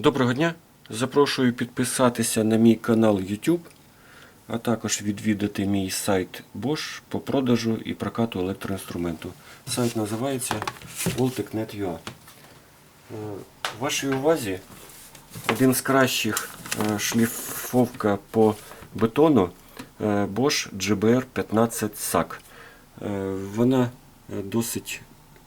Доброго дня! Запрошую підписатися на мій канал YouTube, а також відвідати мій сайт Bosch по продажу і прокату електроінструменту. Сайт називається Voltec.net.ua. Е, Вашій увазі один з кращих е, шліфовка по бетону е, Bosch GBR 15 SAC. Вона досить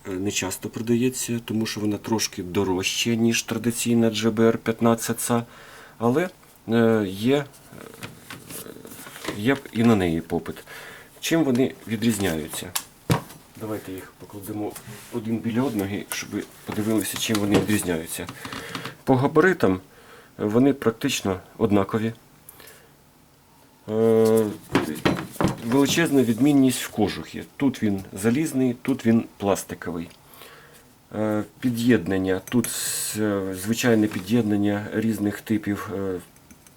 не часто продається, тому що вона трошки дорожча, ніж традиційна GBR 15 SAC, але е, є, е, є і на неї попит. Чим вони відрізняються? Давайте їх покладемо один біля одного, щоб ви подивилися, чим вони відрізняються. По габаритам е, вони практично однакові. Величезна відмінність в кожухі. Тут він залізний, тут він пластиковий. Е, Під'єднання. Тут е, звичайне під'єднання різних типів е,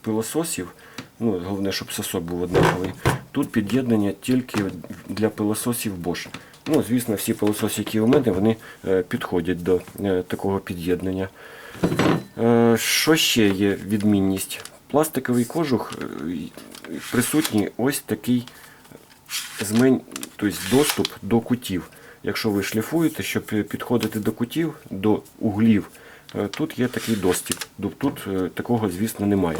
пилососів. Ну, головне, щоб сосок був однаковий. Тут під'єднання тільки для пилососів Bosch. Ну, звісно, всі пилососи, які у мене, вони підходять до такого під'єднання. Що ще є відмінність? Пластиковий кожух присутній ось такий змен... тобто доступ до кутів. Якщо ви шліфуєте, щоб підходити до кутів, до углів, е, тут є такий доступ. Тут е, такого, звісно, немає.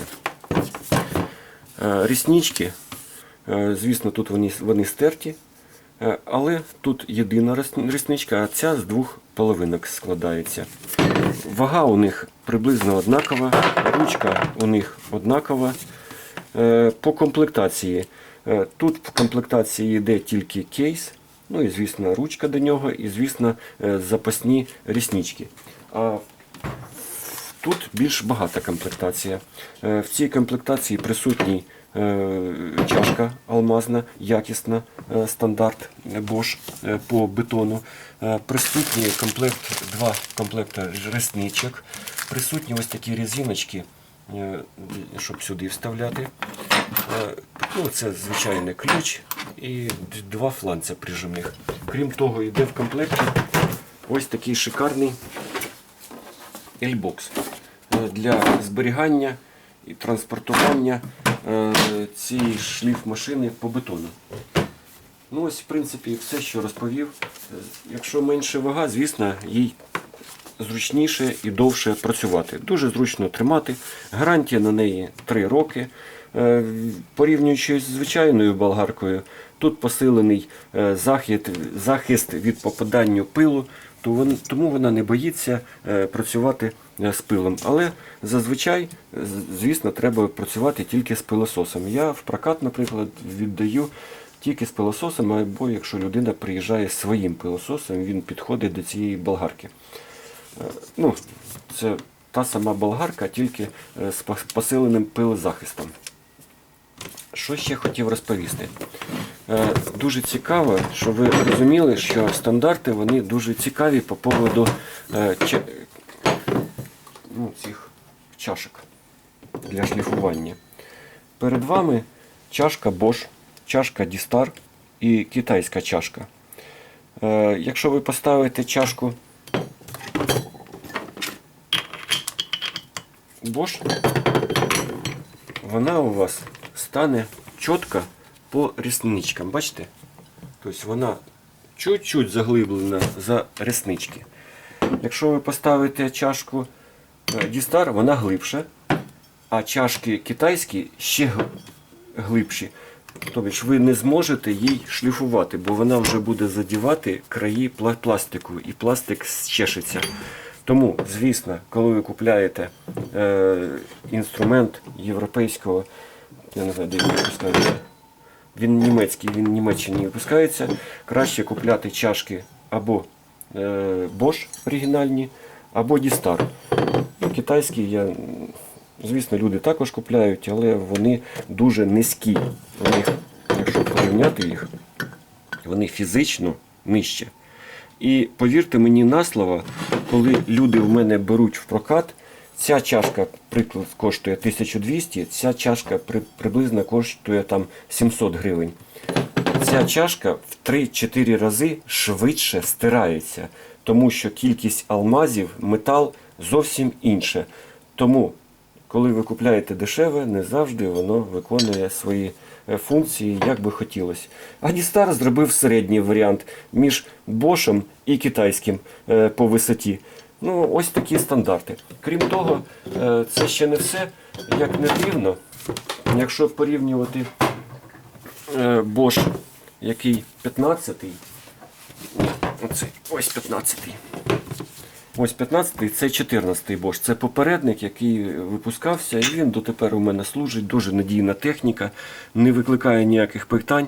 Е, Ріснички, звісно, тут вони, вони стерті, але тут єдина рісничка, а ця з двох половинок складається. Вага у них приблизно однакова, ручка у них однакова. По комплектації. Е, Тут в комплектації йде тільки кейс, ну і звісно ручка до нього, і звісно е, запасні ріснички. А Тут більш багата комплектація. Е, В цій комплектації присутній чашка алмазна, якісна, стандарт Bosch по бетону. Присутній комплект, два комплекти ресничок. Присутні ось такі резиночки, щоб сюди вставляти. Е, Ну, це звичайний ключ і два фланця прижимних. Крім того, йде в комплекті ось такий шикарний L-Box е, для зберігання і транспортування е, цієї шліфмашини по бетону. Ну ось, в принципі, все, що розповів. Якщо менше вага, звісно, їй зручніше і довше працювати. Дуже зручно тримати. Гарантія на неї 3 роки. Е, Порівнюючи з звичайною болгаркою, тут посилений е, захист, від попадання пилу, тому вона не боїться е, працювати з пилом. Але зазвичай, звісно, треба працювати тільки з пилососом. Я в прокат, наприклад, віддаю тільки з пилососом, або якщо людина приїжджає своїм пилососом, він підходить до цієї болгарки. Е, Ну, це та сама болгарка, тільки е, з посиленим пилозахистом. Що ще хотів розповісти? Е, Дуже цікаво, що ви розуміли, що стандарти вони дуже цікаві по поводу ну, цих чашок для шліфування. Перед вами чашка Bosch, чашка Distar і китайська чашка. Якщо ви поставите чашку Bosch, вона у вас стане чітко по рісничкам. Бачите? Тобто вона чуть-чуть заглиблена за реснички. Якщо ви поставите чашку е, Дістар, вона глибша, а чашки китайські ще глибші. Тобто ви не зможете їй шліфувати, бо вона вже буде задівати краї пластику і пластик щешиться. Тому, звісно, коли ви купляєте е, інструмент європейського, я не знаю, де він випускається, він німецький, він в Німеччині випускається, краще купляти чашки або е, Bosch оригінальні, або Distar. Ну, китайські я, звісно, люди також купляють, але вони дуже низькі. Вони, якщо порівняти їх, вони фізично нижче. І повірте мені на слово, коли люди в мене беруть в прокат, ця чашка приклад коштує 1200, ця чашка при, приблизно коштує там 700 гривень. Ця чашка в 3-4 рази швидше стирається, тому що кількість алмазів, метал зовсім інше. Тому, коли ви купляєте дешеве, не завжди воно виконує свої функції, як би хотілося. А Дістар зробив середній варіант між Бошем і китайським е, по висоті. Ну, ось такі стандарти. Крім того, е, це ще не все. Як не дивно, якщо порівнювати е, Bosch, який 15-й, ось 15-й. Ось 15-й, це 14-й Bosch. Це попередник, який випускався, і він дотепер у мене служить. Дуже надійна техніка, не викликає ніяких питань.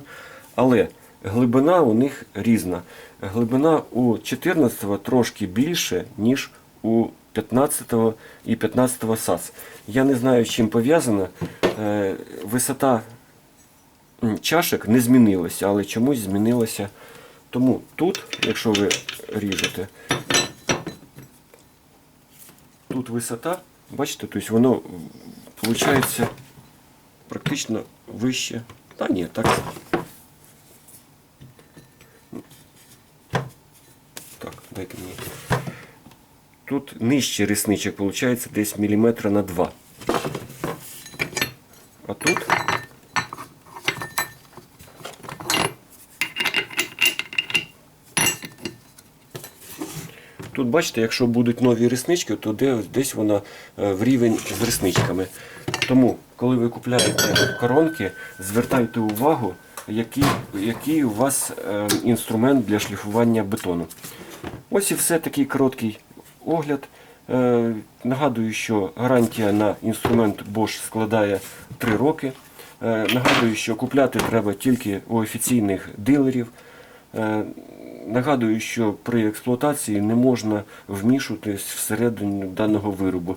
Але глибина у них різна. Глибина у 14-го трошки більше, ніж у 15-го і 15-го САС. Я не знаю, з чим пов'язано. Е, Висота чашек не змінилася, але чомусь змінилося. Тому тут, якщо ви ріжете, тут висота, бачите, тобто воно виходить практично вище. Та ні, так. Так, дайте мені. Тут нижче ресничок виходить десь міліметра на 2. А тут Тут бачите, якщо будуть нові реснички, то де- десь вона е, в рівень з ресничками. Тому, коли ви купляєте коронки, звертайте увагу, який, який у вас е, інструмент для шліфування бетону. Ось і все такий короткий огляд. Е, Нагадую, що гарантія на інструмент Bosch складає 3 роки. Нагадую, що купляти треба тільки у офіційних дилерів. Нагадую, що при експлуатації не можна вмішуватись всередину даного виробу.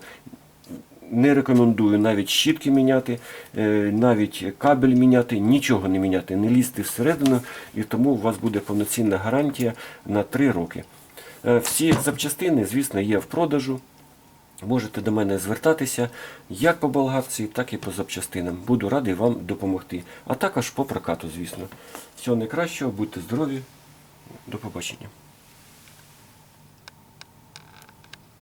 Не рекомендую навіть щітки міняти, е, навіть кабель міняти, нічого не міняти, не лізти всередину, і тому у вас буде повноцінна гарантія на 3 роки. Е, Всі запчастини, звісно, є в продажу. Можете до мене звертатися як по болгарці, так і по запчастинам. Буду радий вам допомогти. А також по прокату, звісно. Всього найкращого, будьте здорові, до побачення.